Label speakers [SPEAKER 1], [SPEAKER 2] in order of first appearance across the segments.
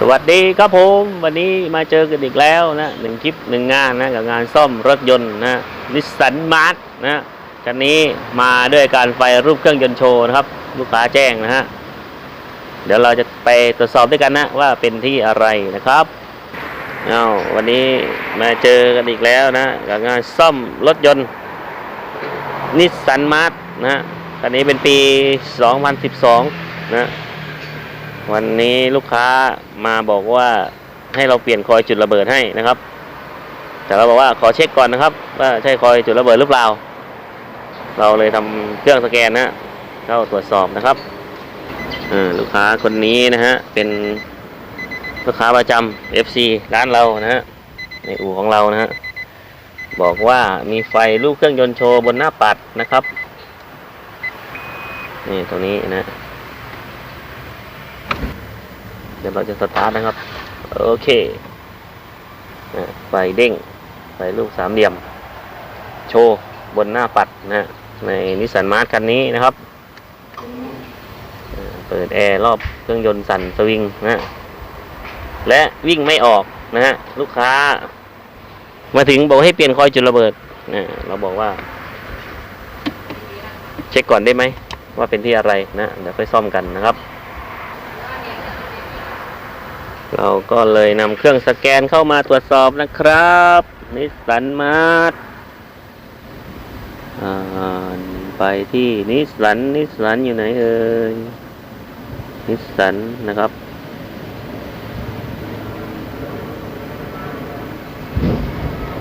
[SPEAKER 1] สวัสดีครับผมวันนี้มาเจอกันอีกแล้วนะหนึ่งคลิปหนึ่งงานนะกับงานซ่อมรถยนต์นะนิสสันมาร์ทนะคันนี้มาด้วยการไฟรูปเครื่องยนต์โชว์นะครับ ลูกค้าแจ้งนะฮะเดี๋ยวเราจะไปตรวจสอบด้วยกันนะว่าเป็นที่อะไรนะครับเอาวันนี้มาเจอกันอีกแล้วนะกับงานซ่อมรถยนต์นิสสันมาร์ทนะคันนี้เป็นปี 2012 นะ วันนี้ลูกค้ามาบอกว่าให้เราเปลี่ยนคอยจุดระเบิดให้นะครับ แต่เราบอกว่าขอเช็คก่อนนะครับ ว่าใช่คอยจุดระเบิดหรือเปล่า เราเลยทำเครื่องสแกนนะฮะเข้าตรวจสอบนะครับอลูกค้าคนนี้นะฮะเป็นลูกค้าประจำ FC ร้านเรานะฮะในอู่ของเรานะฮะบอกว่ามีไฟลูกเครื่องยนต์โชว์บนหน้าปัดนะครับนี่ตรงนี้นะ เดี๋ยวเราจะสตาร์ทนะครับ โอเคไฟเด้งไฟลูกสามเหลี่ยม โชว์บนหน้าปัดนะในนิสสันมาร์ทคันนี้นะครับ เปิดแอร์รอบเครื่องยนต์สั่นสวิงนะและวิ่งไม่ออกนะฮะลูกค้า มาถึงบอกให้เปลี่ยนคอยจุดระเบิดนะเราบอกว่า เช็คก่อนได้ไหม ว่าเป็นที่อะไรนะเดี๋ยวค่อยซ่อมกันนะครับ เราก็เลยนำเครื่องสแกนเข้ามาตรวจสอบนะครับนิสสันมาร์ทไปที่นิสสันนิสสันอยู่ไหนเอ่ยนิสสันนะครับ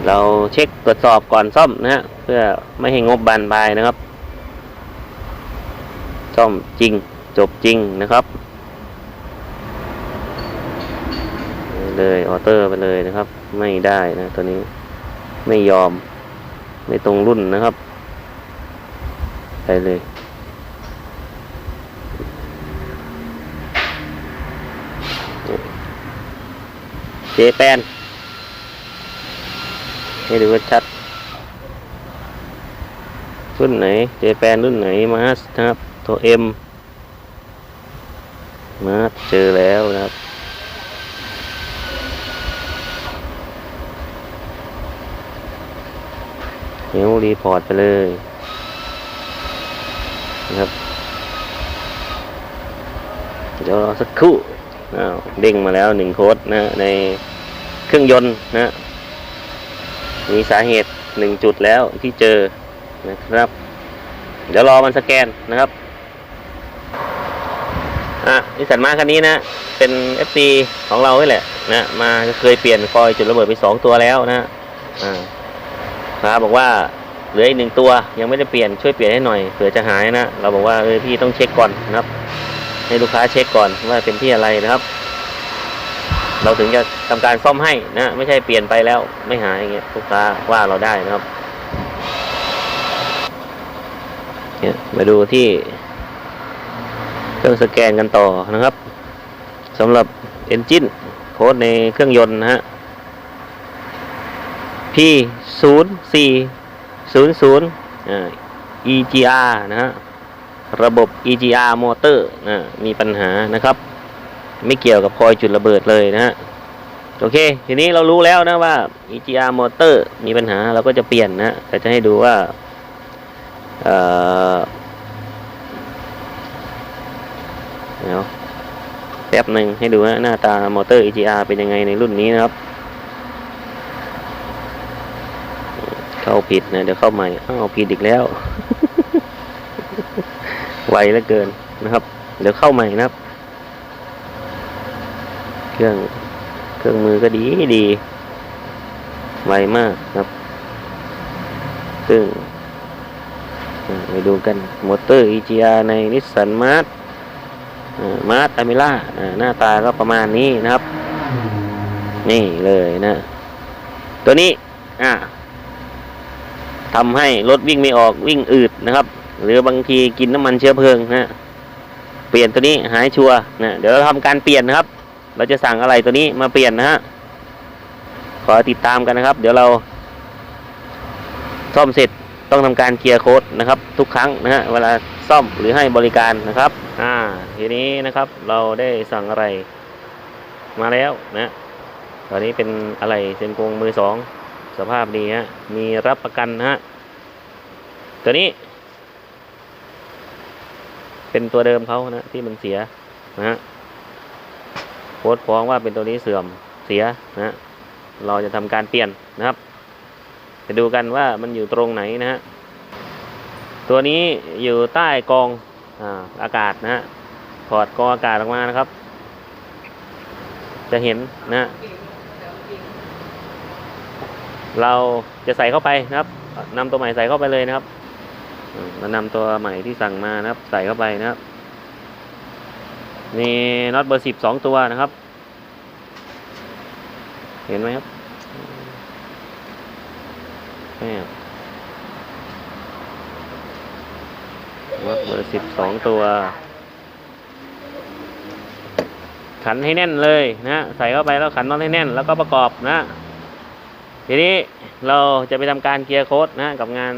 [SPEAKER 1] เราเช็คตรวจสอบก่อนซ่อมนะฮะเพื่อไม่ให้งบบานปลายนะครับ ซ่อมจริงจบจริงนะครับ ไป เลยออเตอร์ไปเลยนะครับ ไม่ได้นะตัวนี้ไม่ยอม ไม่ตรงรุ่นนะครับ ไปเลย เจแปนให้ดูว่าชัดรุ่นไหน เจแปนรุ่นไหนมาสนะครับ ตัวเอ็มมาสเจอแล้วนะครับ เดี๋ยวรีพอร์ตไปเลยนะครับ เดี๋ยวรอสักครู่อ้าวเด้งมาแล้วหนึ่งโค้ดนะในเครื่องยนต์นะมีสาเหตุหนึ่งจุดแล้วที่เจอนะครับ เดี๋ยวรอมันสแกนนะครับอะนิสสันมาคันนี้นะ เป็น FC ของเรานี่แหละนะมาเคยเปลี่ยนคอยจุดระเบิดไปสองตัวแล้วนะอ่า ครับอกว่าเหลืออีกหนึ่งตัวยังไม่ได้เปลี่ยนช่วยเปลี่ยนให้หน่อยเผื่อจะหายนะเราบอกว่าเออพี่ต้องเช็คก่อนนะครับ ให้ลูกค้าเช็คก่อนว่าเป็นที่อะไรนะครับ เราถึงจะทำการซ่อมให้นะไม่ใช่เปลี่ยนไปแล้วไม่หายอย่างเงี้ยลูกค้าว่าเราได้นะครับเนี่ยมาดูที่เครื่องสแกนกันต่อนะครับสำหรับ Engine โค้ดในเครื่องยนต์นะฮะ P ศูนย์สี่ศูนย์ศูนย์ EGR นะฮะระบบ EGR มอเตอร์นะมีปัญหานะครับ ไม่เกี่ยวกับคอยจุดระเบิดเลยนะฮะโอเค ทีนี้เรารู้แล้วนะว่า EGR มอเตอร์มีปัญหาเราก็จะเปลี่ยนนะแต่จะให้ดูว่าเอ่อเดี๋ยวแป๊บหนึ่งให้ดูว่าหน้าตามอเตอร์ EGR เป็นยังไงในรุ่นนี้นะครับ เข้าผิดนะเดี๋ยวเข้าใหม่อ้าวผิดอีกแล้ว ไวเหลือเกินนะครับ เดี๋ยวเข้าใหม่นะครับ เครื่องเครื่องมือก็ดีดี ไวมากครับซึ่งไปดูกันมอเตอร์ EGR ในนิสสันมาร์ทมาร์ทอเมล่าหน้าตาก็ประมาณนี้นะครับ นี่เลยนะ ตัวนี้ อ่า ทำให้รถวิ่งไม่ออกวิ่งอืดนะครับ หรือบางทีกินน้ำมันเชื้อเพลิงนะเปลี่ยนตัวนี้หายชัวนะเดี๋ยวเราทำการเปลี่ยนนะครับ เราจะสั่งอะไรตัวนี้มาเปลี่ยนนะฮะขอติดตามกันนะครับ เดี๋ยวเราซ่อมเสร็จต้องทำการเคลียร์โค้ดนะครับ ทุกครั้งนะฮะเวลาซ่อมหรือให้บริการนะครับ อ่าทีนี้นะครับเราได้สั่งอะไรมาแล้วนะตอนนี้เป็นอะไรเซนกงมือสอง สภาพดีฮะมีรับประกันนะฮะตัวนี้ เป็นตัวเดิมเขานะที่มันเสียนะฮะโพสฟ้องว่าเป็นตัวนี้เสื่อมเสียนะฮะเราจะทำการเปลี่ยนนะครับไปดูกันว่ามันอยู่ตรงไหนนะฮะตัวนี้อยู่ใต้กองอาอากาศนะฮะถอดกองอากาศออกมานะครับ จะเห็นนะฮะ เราจะใส่เข้าไปนะครับนำตัวใหม่ใส่เข้าไปเลยนะครับมเรานำตัวใหม่ที่สั่งมานะครับ ใส่เข้าไปนะครับมีน็อตเบอร์สิบสองตัวนะครับ เห็นไหมครับแม่น็อตเบอร์สิบสองตัว ขันให้แน่นเลยนะ ใส่เข้าไปแล้วขันน็อตให้แน่นแล้วก็ประกอบนะ ทีนี้เราจะไปทำการเคลียร์โค้ดนะกับงาน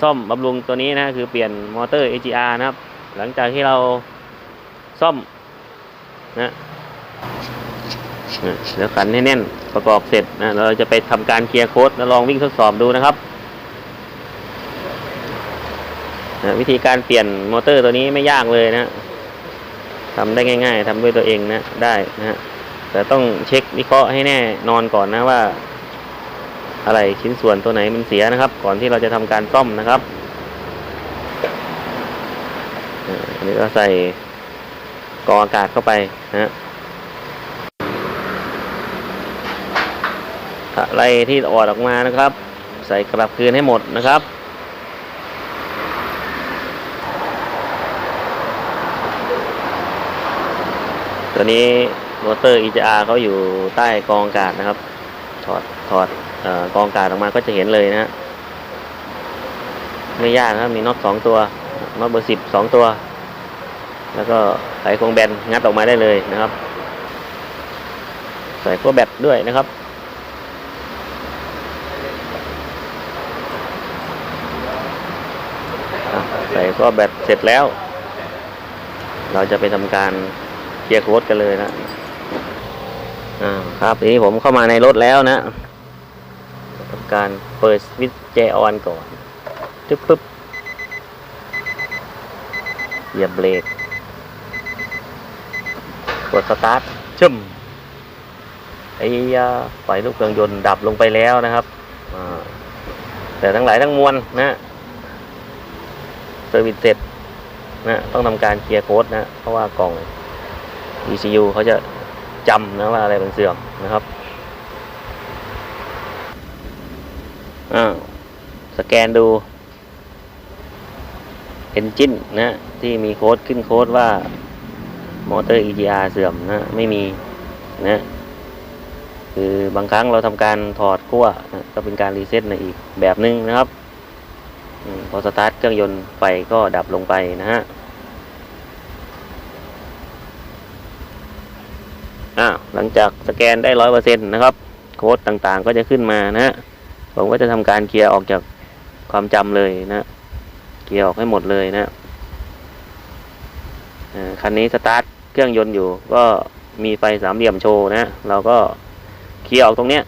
[SPEAKER 1] ซ่อมบำรุงตัวนี้นะคือเปลี่ยนมอเตอร์ AGR นะครับ หลังจากที่เราซ่อมนะเดี๋ยวขันให้แน่นประกอบเสร็จนะเราจะไปทำการเคลียร์โค้ดแล้วลองวิ่งทดสอบดูนะครับนะวิธีการเปลี่ยนมอเตอร์ตัวนี้ไม่ยากเลยนะทำได้ง่าย ๆทำด้วยตัวเองนะได้นะแต่ต้องเช็ควิเคราะห์ให้แน่นอนก่อนนะว่า อะไรชิ้นส่วนตัวไหนมันเสียนะครับ ก่อนที่เราจะทำการซ่อมนะครับอันนี้ก็ใส่กองอากาศเข้าไปนะฮะอะไรที่ออดออกมานะครับ ใส่กลับคืนให้หมดนะครับตัวนี้มอเตอร์ EGR เขาอยู่ใต้กองอากาศนะครับ ถอดถอดออกองกาศออกมาก็จะเห็นเลยนะฮะไม่ยากนะครับมีน็อตสองตัวน็อตเบอร์สิบสองตัว แล้วก็ไขควงแบนงัดออกมาได้เลยนะครับ ใส่ขั้วแบตด้วยนะครับใส่ขั้วแบตเสร็จแล้ว เราจะไปทำการเคลียร์โค้ดกันเลยนะ อ่าครับทีนี้ผมเข้ามาในรถแล้วนะทำการเปิดสวิตช์แจออนก่อนจึ๊บปึ๊บเหยียบเบรกกดสตาร์ทชึ่มไอ้ยาไฟลูกเครื่องยนต์ดับลงไปแล้วนะครับอ่าแต่ทั้งหลายทั้งมวลนะเซอร์วิสเสร็จนะต้องทำการเคลียร์โค้ดนะ เพราะว่ากล่อง ECU เขาจะ จำนะว่าอะไรเป็นเสื่อมนะครับอ้าวสแกนดู Engine นะที่มีโค้ดขึ้นโค้ดว่ามอเตอร์ EGR เสื่อมนะไม่มีนะคือบางครั้งเราทำการถอดขั้วนะก็เป็นการรีเซ็ตในอีกแบบนึงนะครับ พอสตาร์ทเครื่องยนต์ไฟก็ดับลงไปนะฮะ อ่าหลังจากสแกนได้ร้อยเปอร์เซ็นต์นะครับ โค้ดต่างๆก็จะขึ้นมานะฮะผมก็จะทำการเคลียร์ออกจากความจำเลยนะเคลียร์ออกให้หมดเลยนะคันนี้สตาร์ทเครื่องยนต์อยู่ ก็มีไฟสามเหลี่ยมโชว์นะเราก็เคลียร์ออกตรงเนี้ย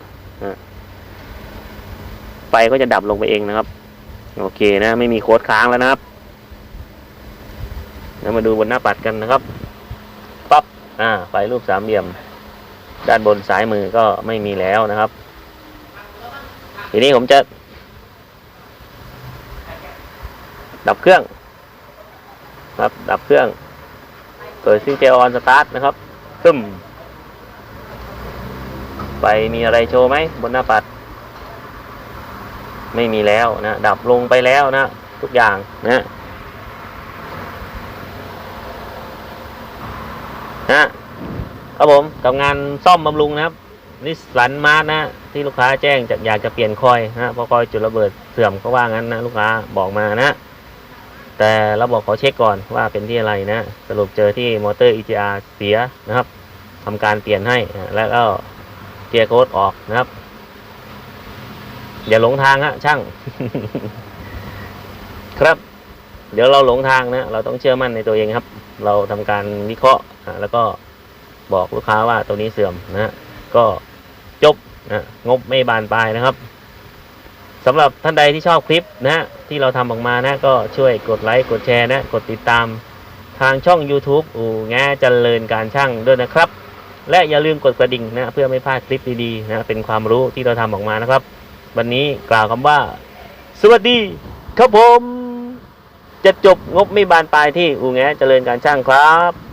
[SPEAKER 1] ไฟก็จะดับลงไปเองนะครับ โอเคนะ ไม่มีโค้ดค้างแล้วนะครับแล้วมาดูบนหน้าปัดกันนะครับ อ่าไฟรูปสามเหลี่ยม ด้านบนซ้ายมือก็ไม่มีแล้วนะครับ ทีนี้ผมจะ ดับเครื่อง ครับ ดับเครื่องเปิดซิงเจลออนสตาร์ทนะครับซึมไฟมีอะไรโชว์ไหมบนหน้าปัด ไม่มีแล้วนะ ดับลงไปแล้วนะ ทุกอย่างนะ นะครับผมกับงานซ่อมบำรุงนะครับนิสสันมาร์นะที่ลูกค้าแจ้งจะอยากจะเปลี่ยนคอยนะเพราะคอยจุดระเบิดเสื่อมก็ว่างั้นนะลูกค้าบอกมานะ แต่เราบอกขอเช็คก่อนว่าเป็นที่อะไรนะ สรุปเจอที่มอเตอร์ EGR เสียนะครับทำการเปลี่ยนให้นะแล้วก็เกียร์โค้ดออกนะครับ อย่าหลงทางฮะช่าง ครับ เดี๋ยวเราหลงทางนะ เราต้องเชื่อมั่นในตัวเองครับ เราทำการวิเคราะห์ แล้วก็บอกลูกค้าว่าตัวนี้เสื่อมนะ ก็จบนะงบไม่บานปลายนะครับสำหรับท่านใดที่ชอบคลิปนะที่เราทำออกมานะ ก็ช่วยกดไลค์กดแชร์นะ กดติดตามทางช่อง YouTube อู่แงเจริญการช่างด้วยนะครับ และอย่าลืมกดกระดิ่งนะเพื่อไม่พลาดคลิปดีๆนะเป็นความรู้ที่เราทำออกมานะครับ วันนี้กล่าวคำว่า สวัสดีครับผม จะจบงบไม่บานปลายที่อู่แงเจริญการช่างครับ